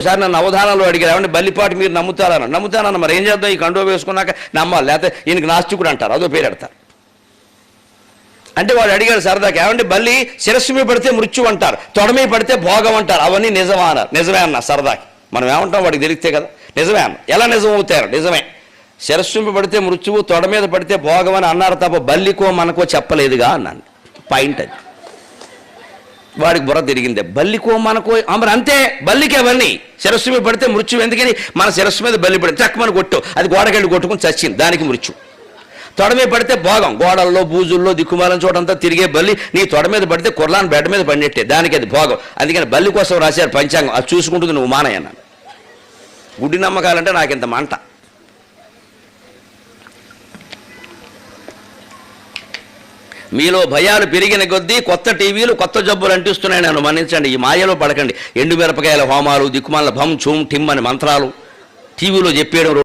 ఒకసారి నన్ను అవధానంలో అడిగారు. బల్లిపాటి మీరు నమ్ముతారని. నమ్ముతానన్న మరి ఏం చేద్దాం? ఈ కండువ వేసుకున్నాక నమ్మాలి. లేకపోతే ఈయనకి నాస్తికుడు అంటారు. అదో పేరు పెడతారు. అంటే వాడు అడిగాడు సరదాకి ఏమంటే బల్లి శిరస్సు మీద పడితే మృత్యు అంటారు తొడమీ పడితే భోగం అంటారు. అవన్నీ నిజమా అన్నారు. నిజమే అన్న సరదాకి. మనం ఏమంటాం వాడికి తెలిస్తే కదా? నిజమే అన్న ఎలా నిజం అవుతారు? నిజమే. శిరస్సు పడితే మృత్యువు తొడ మీద పడితే భోగం అని అన్నారు తప్ప బల్లికో మనకో చెప్పలేదుగా అన్నాను. పాయింట్ అది. వాడికి బుర్ర తిరిగింది. బల్లికో మనకో ఆ, మరి అంతే. బల్లికి అవన్నీ శిరస్సు మీద పడితే మృత్యు ఎందుకని? మన శిరస్సు మీద బల్లి పడింది చక్కమని కొట్టు. అది గోడకెళ్ళి కొట్టుకుని చచ్చింది. దానికి మృత్యు. తొడ మీద పడితే భోగం. గోడల్లో బూజుల్లో దిక్కుమాలం చోటంతా తిరిగే బల్లి నీ తొడ మీద పడితే కుర్లాన్ బెడ్ మీద పడినట్టే. దానికి అది భోగం. అందుకని బల్లి కోసం రాశారు పంచాంగం. అది చూసుకుంటుంది నువ్వు మానయ్యన్నాను గుడ్డి నమ్మకాలంటే నాకు ఇంత మంట. మీలో భయాలు పెరిగిన కొద్దీ కొత్త టీవీలు కొత్త జబ్బులు అంటిస్తున్నాయి. నన్ను మన్నించండి. ఈ మాయలో పడకండి. ఎండు మిరపకాయల హోమాలు దిక్కుమాల భం చూం టిమ్ అని మంత్రాలు టీవీలో చెప్పేయడం